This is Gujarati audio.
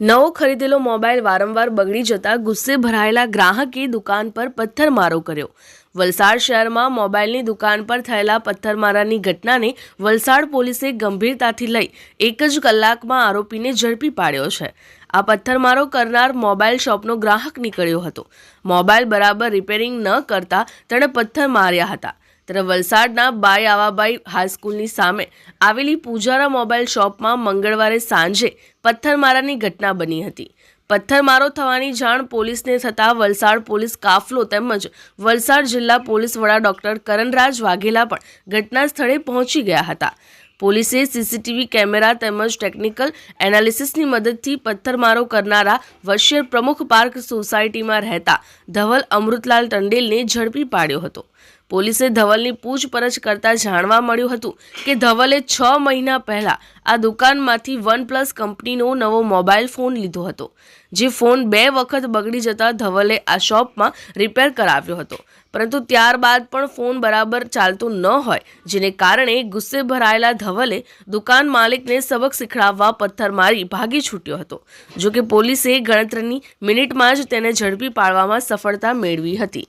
નવો ખરીદેલો મોબાઈલ વારંવાર બગડી જતા ગુસ્સે ભરાયેલા ગ્રાહકે દુકાન પર પથ્થરમારો કર્યો. વલસાડ શહેરમાં મોબાઈલની દુકાન પર થયેલા પથ્થરમારાની ઘટનાને વલસાડ પોલીસે ગંભીરતાથી લઈ એક જ કલાકમાં આરોપીને ઝડપી પાડ્યો છે. આ પથ્થરમારો કરનાર મોબાઈલ શોપનો ગ્રાહક નીકળ્યો હતો. મોબાઈલ બરાબર રિપેરિંગ ન કરતા તેણે પથ્થર માર્યા હતા. ત્યારે વલસાડના બાય આવાબાઈ હાઈસ્કૂલની સામે આવેલી પૂજારા મોબાઈલ શોપમાં મંગળવારે સાંજે પથ્થરમારાની ઘટના બની હતી. પથ્થરમારો થવાની જાણ પોલીસને થતાં વલસાડ પોલીસ કાફલો તેમજ વલસાડ જિલ્લા પોલીસ વડા ડોક્ટર કરણરાજ વાઘેલા પણ ઘટના સ્થળે પહોંચી ગયા હતા. પોલીસે સીસીટીવી કેમેરા તેમજ ટેકનિકલ એનાલિસિસની મદદથી પથ્થરમારો કરનારા વશિયર પ્રમુખ પાર્ક સોસાયટીમાં રહેતા ધવલ અમૃતલાલ ટંડેલને ઝડપી પાડ્યો હતો. પોલીસે ધવલની પૂછપરછ કરતા જાણવા મળ્યું હતું કે ધવલે છ મહિના પહેલા આ દુકાનમાંથી વન પ્લસ કંપનીનો નવો મોબાઈલ ફોન લીધો હતો, જે ફોન બે વખત બગડી જતા ધવલે આ શોપમાં રિપેર કરાવ્યો હતો. પરંતુ ત્યારબાદ પણ ફોન બરાબર ચાલતો ન હોય, જેને કારણે ગુસ્સે ભરાયેલા ધવલે દુકાન માલિકને સબક શીખડાવવા પથ્થર મારી ભાગી છૂટ્યો હતો, જોકે પોલીસે ગણતરીની મિનિટમાં જ તેને ઝડપી પાડવામાં સફળતા મેળવી હતી.